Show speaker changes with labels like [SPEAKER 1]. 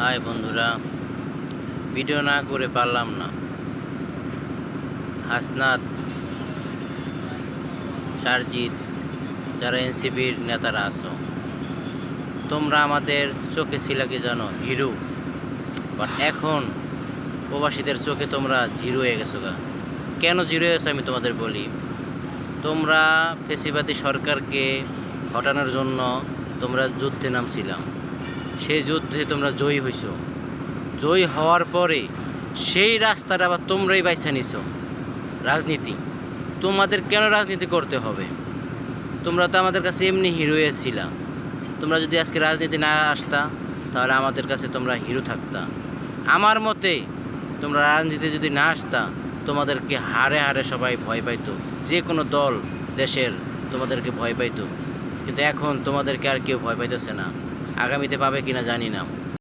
[SPEAKER 1] High বন্ধুরা, video না করে পারলাম না। হাসনাত, সারজিৎ, যারা এনসিপির নেতারা আছো, তোমরা আমাদের চোখে ছিল কি জানো? হিরো। বাট এখন প্রবাসীদের চোখে তোমরা জিরো হয়ে গেছো গা। কেন জিরো হয়ে গেছো আমি তোমাদের বলি? তোমরা ফেসিবাদী সরকারকে হটানোর জন্য তোমরা যুদ্ধে নামছিলাম। সেই যুদ্ধে তোমরা জয়ী হইছো। জয়ী হওয়ার পরে সেই রাস্তাটা আবার তোমরাই বাইছা নিছো। রাজনীতি। তোমাদের কেন রাজনীতি করতে হবে? তোমরা তো আমাদের কাছে এমনি হিরো ছিলা। তোমরা যদি আজকে রাজনীতি না আসতা, তাহলে আমাদের কাছে তোমরা হিরো থাকতা। আমার মতে, তোমরা রাজনীতি যদি না আসতা, তোমাদেরকে হারে হারে সবাই ভয় পাইতো। যে কোনো দল, দেশের, তোমাদেরকে ভয় পাইতো। কিন্তু এখন তোমাদেরকে আর কেউ ভয় পাইতেছে না। আগামীতে পাবে কিনা জানি না।